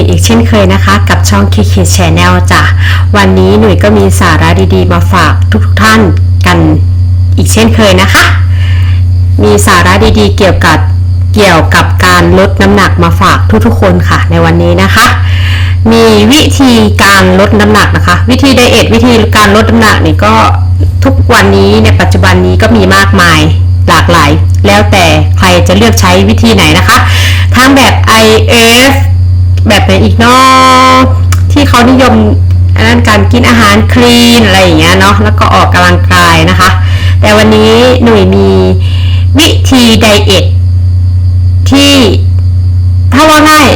ดีค่ะพบกับหนุ่ยอีกเช่นเคยนะคะ กับช่อง KK Channel จ้ะวันนี้หนุ่ยก็มีสาระดีๆ มาฝากทุกๆท่านกันอีกเช่นเคยนะคะ มีสาระดีๆ เกี่ยวกับเกี่ยวกับการลดน้ำหนักมาฝากทุกๆคนค่ะ ในวันนี้นะคะ มีวิธีการลดน้ำหนักนะคะ วิธีไดเอทวิธีการลดน้ำหนักนี่ก็ทุกวันนี้ในปัจจุบันนี้ก็มีมากมายหลากหลาย แล้วแต่ใครจะเลือกใช้วิธีไหนนะคะ ทั้งแบบ IF แบบไหนอีกเนาะที่เขานิยมอันนั้นการกินอาหารคลีนอะไรอย่างเงี้ยเนาะแล้วก็ออกกำลังกายนะคะ แต่วันนี้หนุ่ยมีวิธีไดเอทที่ถ้าว่าง่าย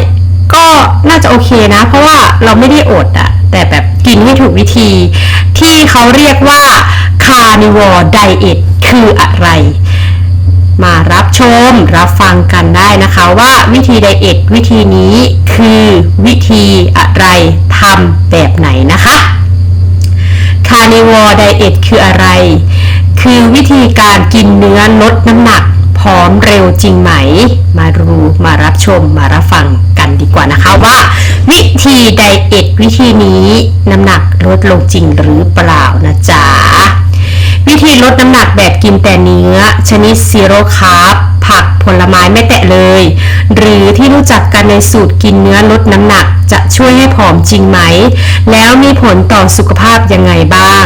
ก็น่าจะโอเคนะ เพราะว่าเราไม่ได้อดอะแต่แบบกินให้ถูกวิธี ที่เขาเรียกว่า carnivore diet คืออะไร มารับชมรับฟังกันได้นะคะว่าวิธีไดเอทวิธีนี้คือวิธีอะไรทำแบบไหนนะคะ Carnivore Diet คืออะไร คือวิธีการกินเนื้อลดน้ำหนักพร้อมเร็วจริงไหม มารู้มารับชมมารับฟังกันดีกว่านะคะว่า วิธีไดเอทวิธีนี้น้ำหนักลดลงจริงหรือเปล่านะจ๊ะ ธีลดน้ำหนักแบบกินแต่เนื้อ ชนิดซีโร่คาร์บผักผลไม้ไม่แตะเลย หรือที่รู้จักกันในสูตรกินเนื้อลดน้ำหนักจะช่วยให้ผอมจริงไหม แล้วมีผลต่อสุขภาพยังไงบ้าง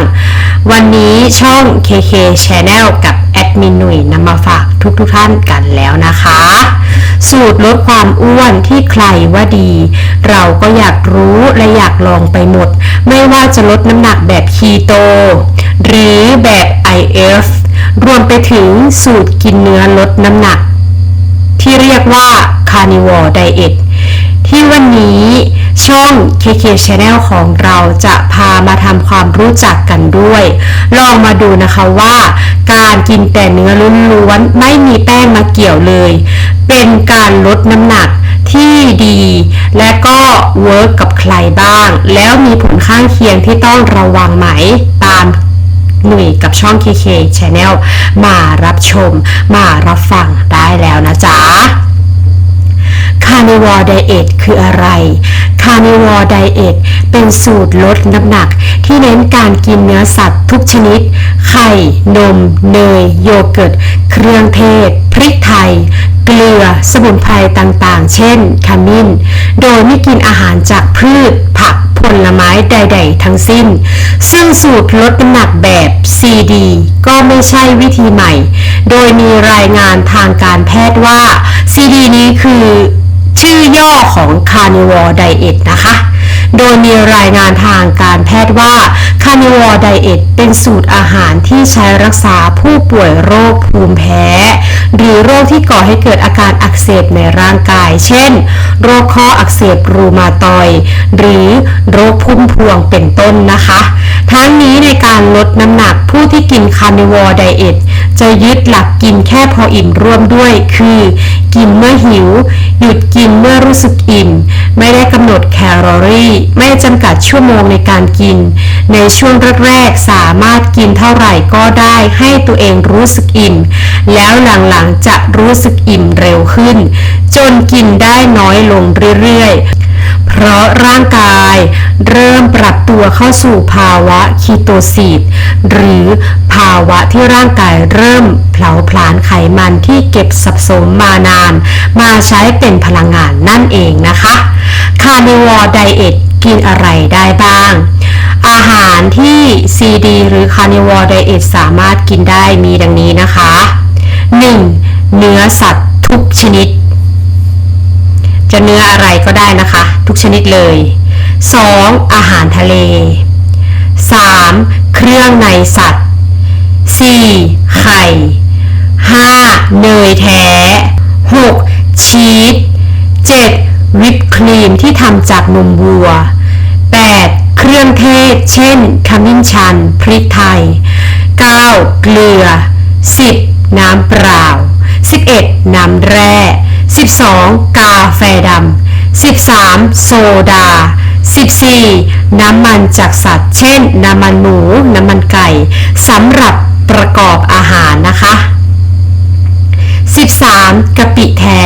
วันนี้ช่อง KK Channel กับแอดมินหนุ่ยนำมาฝากทุกทุกท่านกันแล้วนะคะ สูตรลดความอ้วนที่ใครว่าดี เราก็อยากรู้และอยากลองไปหมด ไม่ว่าจะลดน้ำหนักแบบคีโต หรือแบบ IF รวมไปถึงสูตรกินเนื้อลดน้ำหนัก ที่เรียกว่า Carnivore Diet ที่วันนี้ ช่อง KK Channel ของเราจะพามาทำความรู้จักกันด้วย ลองมาดูนะคะว่า การกินแต่เนื้อล้วนๆไม่มีแป้งมาเกี่ยวเลย เป็นการลดน้ำหนักที่ดี และก็เวิร์กกับใครบ้าง แล้วมีผลข้างเคียงที่ต้องระวังไหมตามหนุ่ยกับช่อง KK Channel มารับชม มารับฟังได้แล้วนะจ๊ะ Carnivore Diet คืออะไร Carnivore Diet เป็นสูตรลดน้ำหนัก ที่เน้นการกินเนื้อสัตว์ทุกชนิด ไข่ นม เนย โยเกิร์ต เครื่องเทศ พริกไทย เกลือ สมุนไพรต่างๆ เช่น ขมิ้น โดยไม่กินอาหารจากพืช ผัก ผลไม้ใด ๆ ทั้งสิ้น ซึ่งสูตรลดน้ำหนักแบบ CD ก็ไม่ใช่วิธีใหม่ โดยมีรายงานทางการแพทย์ว่า CD นี้คือ ชื่อย่อของ Carnivore Diet นะคะ โดยมีรายงานทางการแพทย์ว่า Carnivore Diet เป็นสูตรอาหารที่ใช้รักษาผู้ป่วยโรคภูมิแพ้ หรือโรคที่ก่อให้เกิดอาการอักเสบในร่างกาย เช่น โรคข้ออักเสบรูมาตอย หรือโรคพุ่มพวงเป็นต้นนะคะ ทั้งนี้ในการลดน้ำหนักผู้ที่กิน Carnivore Diet จะยึดหลักกินแค่พออิ่มร่วมด้วยคือ กินเมื่อหิว หยุดกินเมื่อรู้สึกอิ่ม ไม่ได้กำหนดแคลอรี่ ไม่จำกัดชั่วโมงในการกิน ในช่วงแรกๆสามารถกินเท่าไหร่ก็ได้ให้ตัวเองรู้สึกอิ่ม แล้วหลังๆจะรู้สึกอิ่มเร็วขึ้น จนกินได้น้อยลงเรื่อยๆ เพราะร่างกายเริ่มปรับตัวเข้าสู่ภาวะคีโตซีดหรือภาวะที่ร่างกายเริ่มเผาผลาญไขมันที่เก็บสะสมมานาน มาใช้เป็นพลังงานนั่นเองนะคะ Carnivore Diet กินอะไรได้บ้าง อาหารที่ CD หรือ Carnivore Diet สามารถกินได้มีดังนี้นะคะ 1. เนื้อสัตว์ทุกชนิด จะเนื้ออะไรก็ได้นะคะ ทุกชนิดเลย 2. อาหารทะเล 3. เครื่องในสัตว์ 4. ไข่ 5. เนยแท้ 6. ชีส 7. วิปครีมที่ทำจากนมวัว 8. เครื่องเทศ เช่น ขมิ้นชัน พริกไทย 9. เกลือ 10. น้ำเปล่า 11. น้ำแร่ 12. กาแฟดำ 13. โซดา 14. น้ำมันจากสัตว์ เช่น น้ำมันหมู น้ำมันไก่สำหรับประกอบอาหารนะคะ 13. กะปิแท้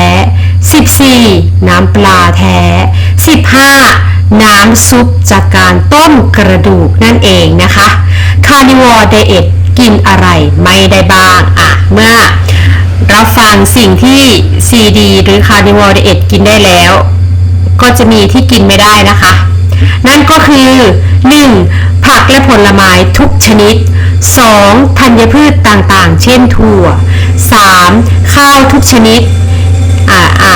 14. น้ำปลาแท้ 15. น้ำซุปจากการต้มกระดูกนั่นเองนะคะ Carnivore Diet กินอะไรไม่ได้บ้าง อะ เมื่อ รับฟังสิ่งที่ CD หรือ Carnivore Diet กินได้แล้ว ก็จะมีที่กินไม่ได้นะคะ นั่นก็คือ 1. ผักและผลไม้ทุกชนิด 2. ธัญพืชต่างๆ เช่นถั่ว 3. ข้าวทุกชนิด อ่าอ่า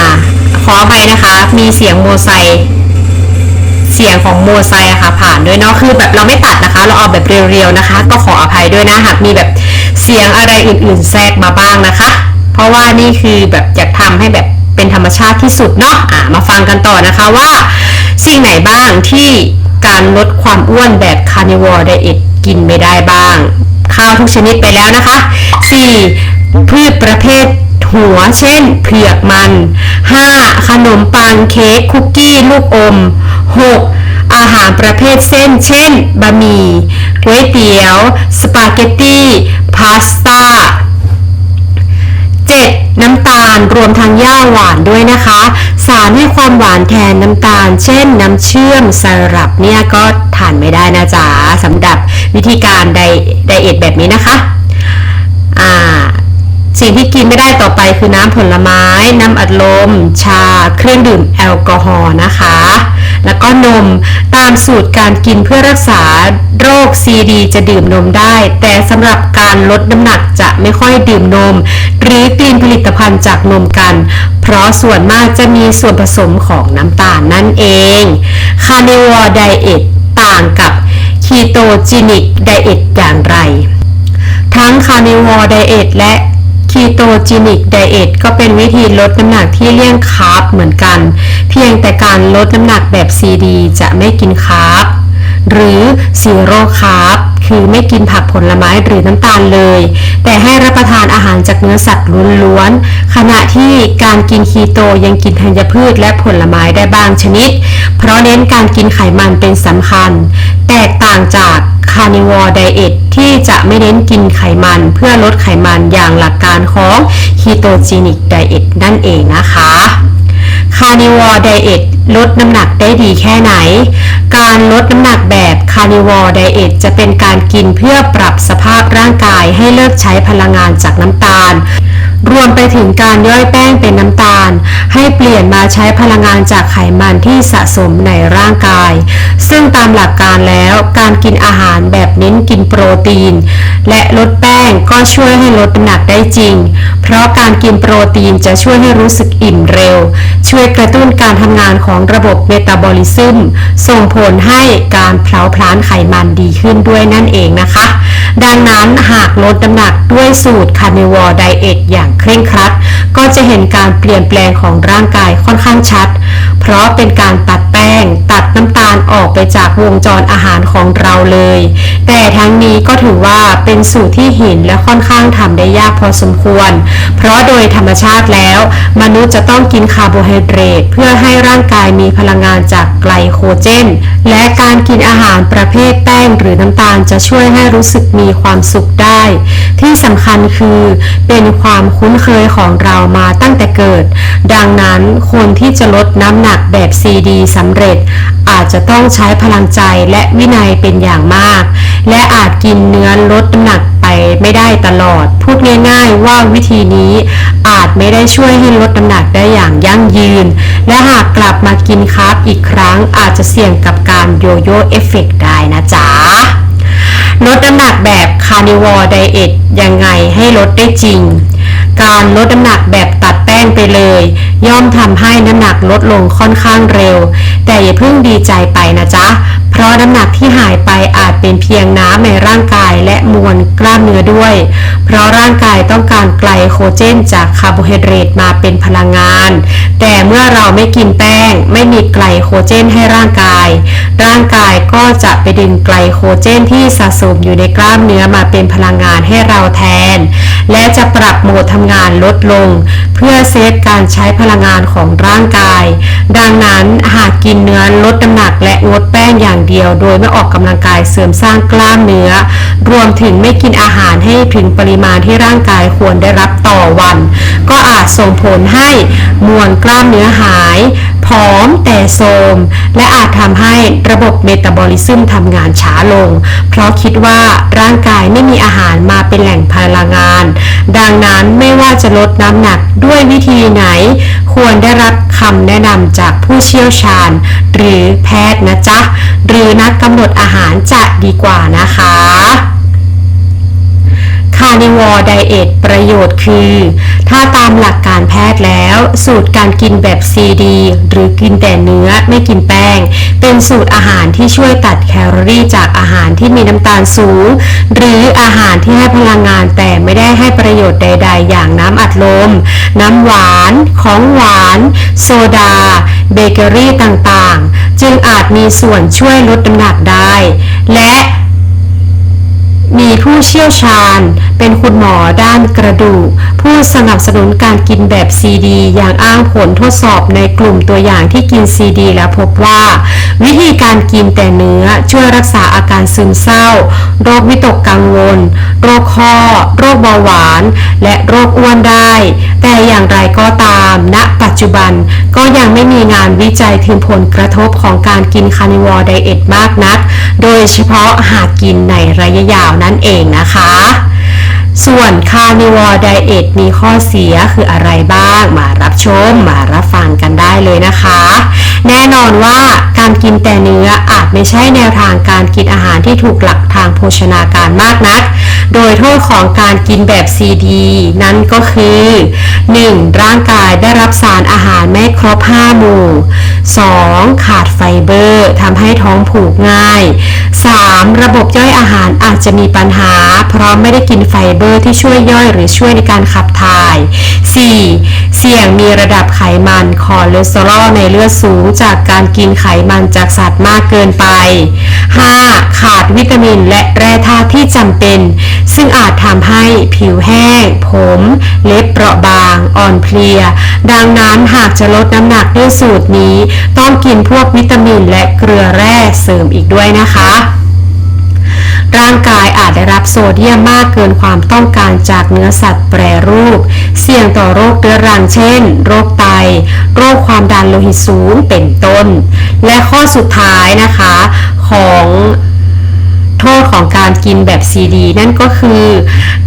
ขออภัยนะคะ มีเสียงโมไซเสียงของโมไซอะค่ะผ่านด้วยเนาะคือแบบเราไม่ตัดนะคะ เราเอาแบบเรียวๆนะคะ ก็ขออภัยด้วยนะหากมีแบบเสียงอะไรอื่นๆแทรกมาบ้างนะคะ เพราะว่านี่คือแบบอยากทำให้แบบเป็นธรรมชาติที่สุดเนาะอ่ามาฟังกันต่อนะคะว่า สิ่งไหนบ้างที่การลดความอ้วนแบบ carnivore diet กินไม่ได้บ้าง ข้าวทุกชนิดไปแล้วนะคะ 4. พืชประเภทหัวเช่นเผือกมัน 5. ขนมปังเค้กคุกกี้ลูกอม 6. อาหารประเภทเส้น เช่นบะหมี่ก๋วยเตี๋ยว สปาเกตตี้พาสต้า น้ำตาลรวมทั้งย่าหวานด้วยนะคะ สารให้ความหวานแทนน้ำตาล เช่น น้ำเชื่อมไซรัปเนี่ยก็ทานไม่ได้นะจ๊ะสำหรับวิธีการไดไดเอทแบบนี้นะคะอ่าสิ่งที่กินไม่ได้ต่อไปคือน้ำผลไม้ น้ำอัดลม ชา เครื่องดื่มแอลกอฮอล์นะคะ แล้วก็นมตามสูตรการกินเพื่อรักษาโรค CD จะดื่มนมได้ แต่สำหรับการลดน้ำหนักจะไม่ค่อยดื่มนม หรือกินผลิตภัณฑ์จากนมกัน เพราะส่วนมากจะมีส่วนผสมของน้ำตาลนั่นเอง Carnivore Diet ต่างกับ Ketogenic Diet อย่างไร ทั้ง Carnivore Diet และ Ketogenic Diet ก็เป็นวิธีลดน้ำหนักที่เลี่ยงคาร์บเหมือนกัน พียงแต่การลดน้ำหนักแบบ CD จะไม่กินคาร์บหรือซีโร่คาร์บคือไม่กินผักผลไม้หรือน้ำตาลเลย แต่ให้รับประทานอาหารจากเนื้อสัตว์ล้วนๆ ขณะที่การกินคีโตยังกินธัญพืชและผลไม้ได้บางชนิด เพราะเน้นการกินไขมันเป็นสำคัญ แตกต่างจาก Carnivore Diet ที่จะไม่เน้นกินไขมันเพื่อลดไขมันอย่างหลักการของ Ketogenic Diet นั่นเองนะคะ Carnivore Diet ลดน้ำหนักได้ดีแค่ไหน การลดน้ำหนักแบบ Carnivore Diet จะเป็นการกินเพื่อปรับสภาพร่างกายให้เลิกใช้พลังงานจากน้ำตาล รวมไปถึงการย่อยแป้งเป็นน้ำตาล ให้เปลี่ยนมาใช้พลังงานจากไขมันที่สะสมในร่างกาย ซึ่งตามหลักการแล้วการกินอาหารแบบเน้นกินโปรตีน และลดแป้งก็ช่วยให้ลดน้ำหนักได้จริง เพราะการกินโปรตีนจะช่วยให้รู้สึกอิ่มเร็ว ช่วยกระตุ้นการทำงานของระบบเมตาบอลิซึมส่งผลให้การเผาผลาญไขมันดีขึ้นด้วยนั่นเองนะคะ ดังนั้นหากลดน้ำหนักด้วยสูตรคาร์นิวอร์ไดเอย่างเคร่งครัด ก็จะเห็นการเปลี่ยนแปลงของร่างกายค่อนข้างชัด เพราะเป็นการตัด ออกไปจากวงจรอาหารของเราเลย แต่ทั้งนี้ก็ถือว่าเป็นสูตรที่ห็นและค่อนข้างทำได้ยากพอสมควร เพราะโดยธรรมชาติแล้ว มนุษย์จะต้องกินคาร์โบไฮเดรตเพื่อให้ร่างกายมีพลังงานจากไกลโคเจน และการกินอาหารประเภทแป้งหรือน้ำตาลจะช่วยให้รู้สึกมีความสุขได้ ที่สำคัญคือเป็นความคุ้นเคยของเรามาตั้งแต่เกิด ดังนั้นคนที่จะลดน้ำหนักแบบ CD สำเร็จ อาจจะต้องใช้พลังใจและวินัยเป็นอย่างมาก และอาจกินเนื้อลดน้ำหนักไปไม่ได้ตลอด พูดง่ายๆว่าวิธีนี้อาจไม่ได้ช่วยให้ลดน้ำหนักได้อย่างยั่งยืน และหากกลับมากินคาร์บอีกครั้ง อาจจะเสี่ยงกับการโยโย่เอฟเฟกได้นะจ๊ะลดน้ำหนักแบบ Carnivore Diet ยังไงให้ลดได้จริง การลดน้ำหนักแบบตัดแป้งไปเลย ย่อมทำให้น้ำหนักลดลงค่อนข้างเร็ว อย่าเพิ่งดีใจไปนะจ๊ะ เพราะน้ำหนักที่หายไปอาจเป็นเพียงน้ำในร่างกายและมวลกล้ามเนื้อด้วย เพราะร่างกายต้องการไกลโคเจนจากคาร์โบไฮเดรตมาเป็นพลังงาน แต่เมื่อเราไม่กินแป้ง ไม่มีไกลโคเจนให้ร่างกาย ร่างกายก็จะไปดึงไกลโคเจนที่สะสมอยู่ในกล้ามเนื้อมาเป็นพลังงานให้เราแทน และจะปรับโหมดทำงานลดลง เพื่อเซฟการใช้พลังงานของร่างกาย ดังนั้นหากกินกินเนื้อลดน้ำหนักและงดแป้งอย่างเดียว โดยไม่ออกกำลังกายเสริมสร้างกล้ามเนื้อ รวมถึงไม่กินอาหารให้ถึงปริมาณที่ร่างกายควรได้รับต่อวัน ก็อาจส่งผลให้มวลกล้ามเนื้อหายผอมแต่โทมและอาจทำให้ระบบเมตาบอลิซึมทำงานช้าลง เพราะคิดว่าร่างกายไม่มีอาหารมาเป็นแหล่งพลังงาน ดังนั้นไม่ว่าจะลดน้ำหนักด้วยวิธีไหน ควรได้รับคำแนะนำจากผู้เชี่ยวชาญ หรือแพทย์นะจ๊ะ หรือนักกำหนดอาหารจะดีกว่านะคะ คาร์นิวอร์ไดเอทประโยชน์คือ ถ้าตามหลักการแพทย์แล้ว สูตรการกินแบบ CD หรือกินแต่เนื้อไม่กินแป้ง เป็นสูตรอาหารที่ช่วยตัดแคลอรี่จากอาหารที่มีน้ำตาลสูง หรืออาหารที่ให้พลังงานแต่ไม่ได้ให้ประโยชน์ใด ๆ อย่างน้ำอัดลม น้ำหวาน ของหวาน โซดา เบเกอรี่ต่างๆ จึงอาจมีส่วนช่วยลดน้ำหนักได้ และ มีผู้เชี่ยวชาญ เป็นคุณหมอด้านกระดูก ผู้สนับสนุนการกินแบบ CD อย่างอ้างผลทดสอบในกลุ่มตัวอย่างที่กิน CD แล้วพบว่า วิธีการกินแต่เนื้อช่วยรักษาอาการซึมเศร้า โรควิตกกังวล โรคข้อ โรคเบาหวาน และโรคอ้วนได้ แต่อย่างไรก็ตาม ณ ปัจจุบันก็ยังไม่มีงานวิจัยถึงผลกระทบของการกินคาร์นิวอร์ไดเอทมากนัก โดยเฉพาะหากกินในระยะยาวนั่นเองนะคะ ส่วนคาร์นิวอร์ไดเอทมีข้อเสียคืออะไรบ้างมารับชมมารับฟังกันได้เลยนะคะ แน่นอนว่าการกินแต่เนื้ออาจไม่ใช่แนวทางการกินอาหารที่ถูกหลักทางโภชนาการมากนัก โดยโทษของการกินแบบ CD นั้นก็คือ 1. ร่างกายได้รับสารอาหารไม่ครบ 5 หมู่ 2. ขาดไฟเบอร์ทำให้ท้องผูกง่าย 3. ระบบย่อยอาหารอาจจะมีปัญหา เพราะไม่ได้กินไฟเบอร์ที่ช่วยย่อยหรือช่วยในการขับถ่าย 4. เสี่ยงมีระดับไขมันคอเลสเตอรอลในเลือดสูงจากการกินไขมันจากสัตว์มากเกินไป 5. ขาดวิตามินและแร่ธาตุที่จำเป็นซึ่งอาจทำให้ผิวแห้ง ผม เล็บเปราะบาง อ่อนเพลีย ดังนั้นหากจะลดน้ำหนักด้วยสูตรนี้ ต้องกินพวกวิตามินและเกลือแร่เสริมอีกด้วยนะคะร่างกายอาจได้รับโซเดียมมากเกินความต้องการจากเนื้อสัตว์แปรรูป เสี่ยงต่อโรคเรื้อรังเช่น โรคไต โรคความดันโลหิตสูงเป็นต้น และข้อสุดท้ายนะคะของ โทษของการกินแบบซีดี นั่นก็คือ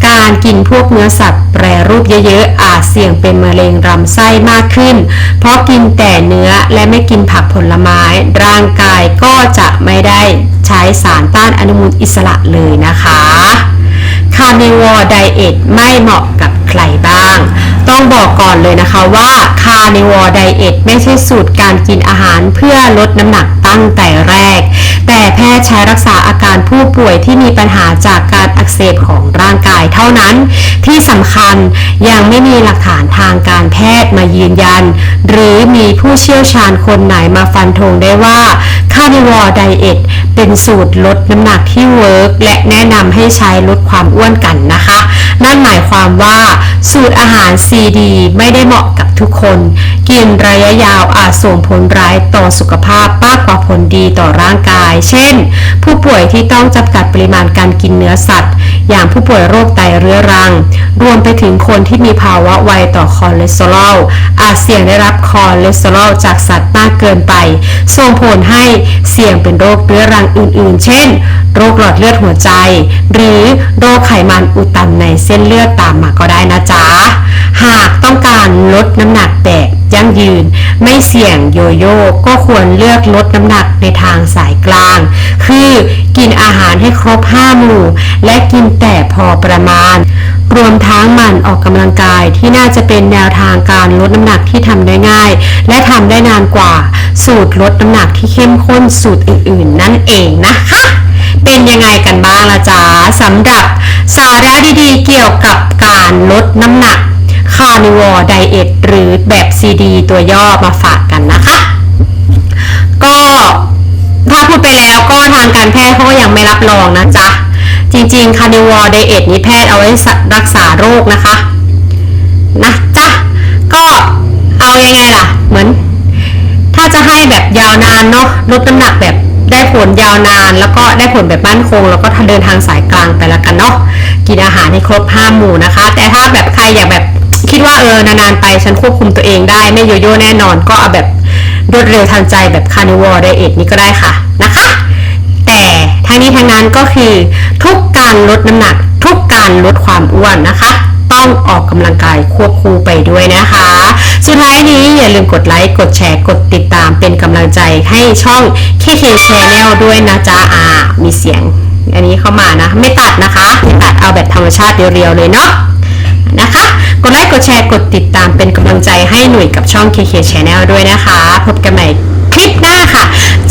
การกินพวกเนื้อสัตว์แปรรูปเยอะๆอาจเสี่ยงเป็นมะเร็งลำไส้มากขึ้น เพราะกินแต่เนื้อและไม่กินผักผลไม้ ร่างกายก็จะไม่ได้ใช้สารต้านอนุมูลอิสระเลยนะคะคาร์นิวอร์ไดเอทไม่เหมาะกับ ใครบ้าง ต้องบอกก่อนเลยนะคะว่าคาร์นิวอร์ไดเอทไม่ใช่สูตรการกินอาหารเพื่อลดน้ำหนักตั้งแต่แรก แต่แพทย์ใช้รักษาอาการผู้ป่วยที่มีปัญหาจากการอักเสบของร่างกายเท่านั้น ที่สำคัญยังไม่มีหลักฐานทางการแพทย์มายืนยัน หรือมีผู้เชี่ยวชาญคนไหนมาฟันธงได้ว่าคาร์นิวอร์ไดเอท เป็นสูตรลดน้ำหนักที่เวิร์กและแนะนำให้ใช้ลดความอ้วนกันนะคะ นั่นหมายความว่าสูตรอาหาร CD ไม่ได้เหมาะกับทุกคน กินระยะยาวอาจส่งผลร้ายต่อสุขภาพมากกว่าผลดีต่อร่างกาย เช่น ผู้ป่วยที่ต้องจำกัดปริมาณการกินเนื้อสัตว์ อย่างผู้ป่วยโรคไตเรื้อรัง รวมไปถึงคนที่มีภาวะไวต่อคอเลสเตอรอล อาจเสี่ยงได้รับคอเลสเตอรอลจากสัตว์มากเกินไป ส่งผลให้เสี่ยงเป็นโรคเรื้อรังอื่น ๆ เช่น โรคหลอดเลือดหัวใจ หรือโรคไขมันอุดตันในเส้นเลือดตามมาก็ได้นะจ๊ะ หากต้องการลดน้ำหนักแบบยั่งยืน ไม่เสี่ยงโยโย่ก็ควรเลือกลดน้ำหนักในทางสายกลาง คือกินอาหารให้ครบ5หมู่ และกินแต่พอประมาณ รวมทั้งหมันออกกำลังกายที่น่าจะเป็นแนวทางการลดน้ำหนักที่ทำได้ง่าย และทำได้นานกว่า สูตรลดน้ำหนักที่เข้มข้นสูตรอื่น ๆ นั่นเองนะคะเป็นยังไงกันบ้างล่ะจ๊ะสำหรับสาระดีๆ เกี่ยวกับการลดน้ำหนัก คาร์นิวอร์ไดเอทหรือแบบ CD ตัวย่อมาฝากกันนะคะ ก็ถ้าพูดไปแล้วก็ทางการแพทย์เขาก็ยังไม่รับรองนะจ๊ะ จริงๆคาร์นิวอร์ไดเอทนี้แพทย์เอาไว้รักษาโรคนะคะนะจ๊ะ ก็เอายังไงล่ะ เหมือน ถ้าจะให้แบบยาวนานเนาะลดน้ำหนักแบบได้ผลยาวนานแล้วก็ได้ผลแบบมั่นคง แล้วก็เดินทางสายกลางไปแล้วกันเนาะกินอาหารให้ครบห้าหมู่นะคะ แต่ถ้าแบบใครอยากแบบ คิดว่าเออนานๆไปฉันควบคุมตัวเองได้ไม่โยโย่แน่นอนก็เอาแบบรวดเร็วทันใจแบบคาร์นิวอร์ไดเอทนี่ก็ได้ค่ะนะคะ แต่ทั้งนี้ทั้งนั้นก็คือทุกการลดน้ำหนัก ทุกการลดความอ้วนนะคะต้องออกกำลังกายควบคู่ไปด้วยนะคะ สุดท้ายนี้อย่าลืมกดไลค์กดแชร์กดติดตามเป็นกำลังใจให้ช่อง KK Channel ด้วยนะจ๊ะอ่ามีเสียง อันนี้เข้ามานะ ไม่ตัดนะคะไม่ตัดเอาแบบธรรมชาติเรียวๆเลยเนาะ นะคะ กดไลค์กดแชร์กดติดตามเป็นกำลังใจให้หนุ่ยกับช่อง KK Channel ด้วยนะคะ พบกันใหม่คลิปหน้าค่ะ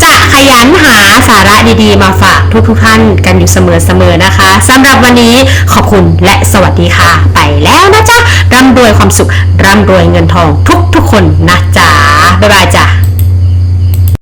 จะขยันหาสาระดีๆ มาฝากทุกๆท่านกันอยู่เสมอๆนะคะสำหรับวันนี้ขอบคุณและสวัสดีค่ะ ไปแล้วนะจ๊ะร่ำรวยความสุขร่ำรวยเงินทองทุกๆคนนะจ๊ะบ๊ายบายจ้ะ